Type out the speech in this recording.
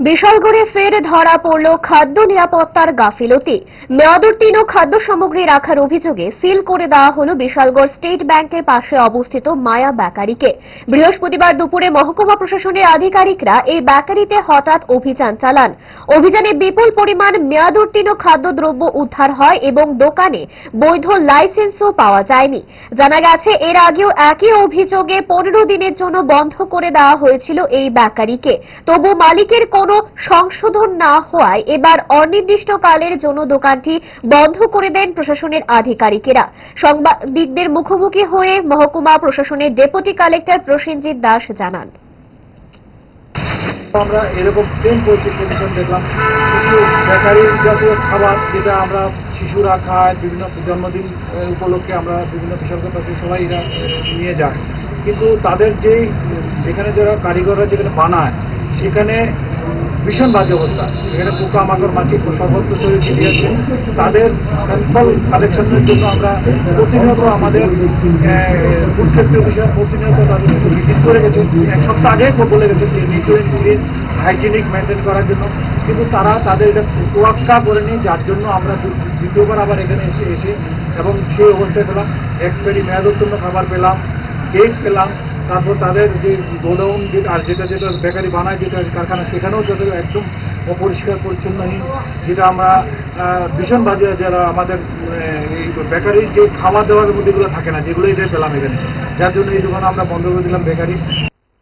বিশালগড়ে ফের ধরা পড়ল খাদ্য নিরাপত্তার গাফিলতি। মেয়াদোত্তীর্ণ খাদ্য সামগ্রী রাখার অভিযোগে সিল করে দেওয়া হল বিশালগড় স্টেট ব্যাংকের পাশে অবস্থিত মায়া বেকারিকে। বৃহস্পতিবার দুপুরে মহকুমা প্রশাসনের আধিকারিকরা এই বেকারিতে হঠাৎ অভিযান চালান। অভিযানে বিপুল পরিমাণ মেয়াদোত্তীর্ণ খাদ্যদ্রব্য উদ্ধার হয় এবং দোকানে বৈধ লাইসেন্সও পাওয়া যায়নি। জানা গেছে, এর আগেও একই অভিযোগে পনেরো দিনের জন্য বন্ধ করে দেওয়া হয়েছিল এই বেকারিকে। তবু মালিকের কোনো সংশোধন না হওয়ায় এবার অনির্দিষ্টকালের জন্য দোকানটি বন্ধ করে দেন প্রশাসনের আধিকারিকেরা। সাংবাদিকদের মুখোমুখি হয়ে মহকুমা প্রশাসনের ডেপুটি কালেক্টর প্রসেনজিৎ দাস জানান। আমরা এরকম সেম পজিশন দেখলাম। কিছু বেকারি জাতীয় খাবার যেটা আমরা শিশুরা খায়, বিভিন্ন জন্মদিন উপলক্ষে আমরা বিভিন্ন পাশে সবাই নিয়ে যায়। কিন্তু তাদের যেই, যেখানে যারা কারিগররা যেখানে বানায়, সেখানে ভীষণ বাজে অবস্থা। এখানে পোকা মাকড় মাছি সর্বত্র তৈরি দিয়েছে তাদের স্যাম্পল কালেকশনের জন্য আমরা প্রতিনিয়ত আমাদের ফুড অফিসার প্রতিনিয়ত তাদের ভিজিট করে গেছে। এক সপ্তাহ আগে বলে গেছে যে neat and clean hygienic maintain করার জন্য। কিন্তু তারা তাদের এটা তোয়াক্কা করেনি, যার জন্য আমরা দ্বিতীয়বার আবার এখানে এসে এসে এবং সেই অবস্থায় পেলাম। এক্সপায়ারি মেয়াদোত্তীর্ণ খাবার পেলাম কেক পেলাম। তারপর তাদের যে গোডাউন আর যেটা যেটা বেকারি বানায় যেটা কারখানা, সেখানেও যাদের একদম অপরিষ্কার, পরিচ্ছন্নহীন, যেটা আমরা ভীষণভাবে যারা আমাদের এই বেকারির যে খাওয়া দাওয়ার মধ্যে থাকে না যেগুলো এটাই পেলাম এখানে। যার জন্য এই দোকান আমরা বন্ধ করে দিলাম বেকারি।